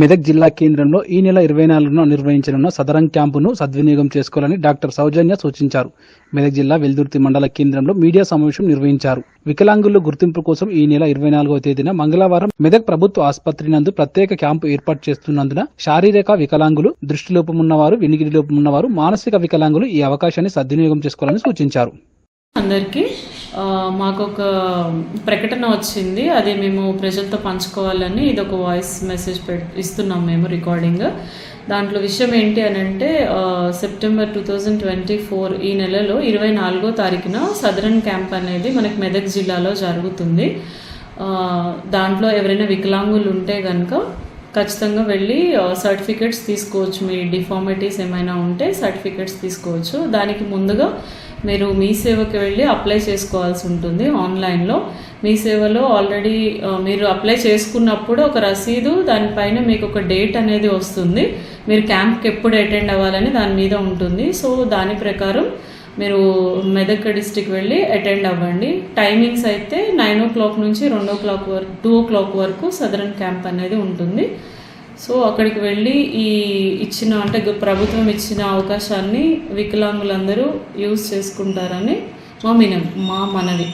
మెదక్ జిల్లా కేంద్రంలో ఈ నెల ఇరవై నాలుగున నిర్వహించనున్న సదరం క్యాంపును సద్వినియోగం చేసుకోవాలని డాక్టర్ సౌజన్య సూచించారు. మెదక్ జిల్లా వెల్దుర్తి మండల కేంద్రంలో మీడియా సమావేశం నిర్వహించారు. వికలాంగుల గుర్తింపు కోసం ఈ నెల ఇరవై నాలుగవ తేదీన మంగళవారం మెదక్ ప్రభుత్వ ఆసుపత్రి నందు ప్రత్యేక క్యాంపు ఏర్పాటు చేస్తున్నందున శారీరక వికలాంగులు దృష్టిలోపమున్నవారు వినికిడి లోపమున్నవారు మానసిక వికలాంగులు ఈ అవకాశాన్ని సద్వినియోగం చేసుకోవాలని సూచించారు. అందరికీ. మాకు ఒక ప్రకటన వచ్చింది. అది మేము ప్రజలతో పంచుకోవాలని ఇది ఒక వాయిస్ మెసేజ్ పె ఇస్తున్నాం మేము రికార్డింగ్. దాంట్లో విషయం ఏంటి అని అంటే September two thousand twenty four ఈ నెలలో ఇరవై నాలుగో తారీఖున సదరన్ క్యాంప్ అనేది మనకి మెదక్ జిల్లాలో జరుగుతుంది. దాంట్లో ఎవరైనా వికలాంగులు ఉంటే కనుక ఖచ్చితంగా వెళ్ళి సర్టిఫికేట్స్ తీసుకోవచ్చు. మీ డిఫార్మిటీస్ ఏమైనా ఉంటే సర్టిఫికేట్స్ తీసుకోవచ్చు. దానికి ముందుగా మీరు మీ సేవకి వెళ్ళి అప్లై చేసుకోవాల్సి ఉంటుంది ఆన్లైన్లో. మీ సేవలో ఆల్రెడీ మీరు అప్లై చేసుకున్నప్పుడు ఒక రసీదు దానిపైన మీకు ఒక డేట్ అనేది వస్తుంది. మీరు క్యాంప్కి ఎప్పుడు అటెండ్ అవ్వాలని దాని మీద ఉంటుంది. సో దాని ప్రకారం మీరు మెదక్ డిస్టిక్ వెళ్ళి అటెండ్ అవ్వండి. టైమింగ్స్ అయితే నైన్ ఓ క్లాక్ నుంచి రెండు ఓ క్లాక్ వరకు టూ ఓ క్లాక్ వరకు సదరన్ క్యాంప్ అనేది ఉంటుంది. సో అక్కడికి వెళ్ళి ఈ ఇచ్చిన అంటే ప్రభుత్వం ఇచ్చిన అవకాశాన్ని వికలాంగులందరూ యూజ్ చేసుకుంటారని మా మినం మా మనవి.